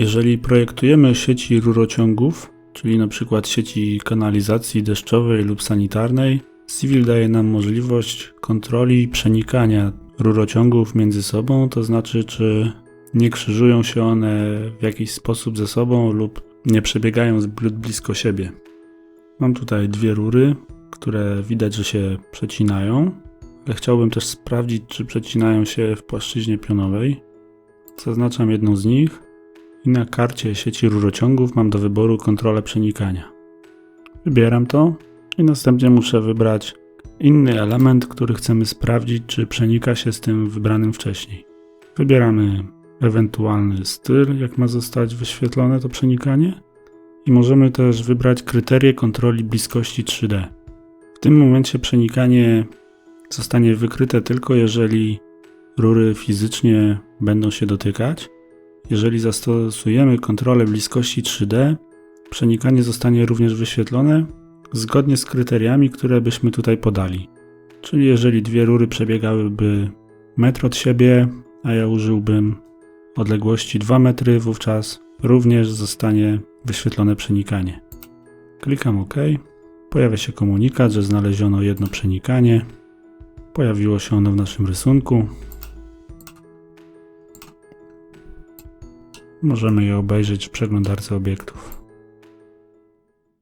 Jeżeli projektujemy sieci rurociągów, czyli na przykład sieci kanalizacji deszczowej lub sanitarnej, Civil daje nam możliwość kontroli przenikania rurociągów między sobą, to znaczy czy nie krzyżują się one w jakiś sposób ze sobą lub nie przebiegają zbyt blisko siebie. Mam tutaj dwie rury, które widać, że się przecinają, ale chciałbym też sprawdzić, czy przecinają się w płaszczyźnie pionowej. Zaznaczam jedną z nich i na karcie sieci rurociągów mam do wyboru kontrolę przenikania. Wybieram to i następnie muszę wybrać inny element, który chcemy sprawdzić, czy przenika się z tym wybranym wcześniej. Wybieramy ewentualny styl, jak ma zostać wyświetlone to przenikanie i możemy też wybrać kryterie kontroli bliskości 3D. W tym momencie przenikanie zostanie wykryte tylko jeżeli rury fizycznie będą się dotykać. Jeżeli zastosujemy kontrolę bliskości 3D, przenikanie zostanie również wyświetlone zgodnie z kryteriami, które byśmy tutaj podali. Czyli jeżeli dwie rury przebiegałyby metr od siebie, a ja użyłbym odległości 2 metry, wówczas również zostanie wyświetlone przenikanie. Klikam OK. Pojawia się komunikat, że znaleziono jedno przenikanie. Pojawiło się ono w naszym rysunku. Możemy je obejrzeć w przeglądarce obiektów.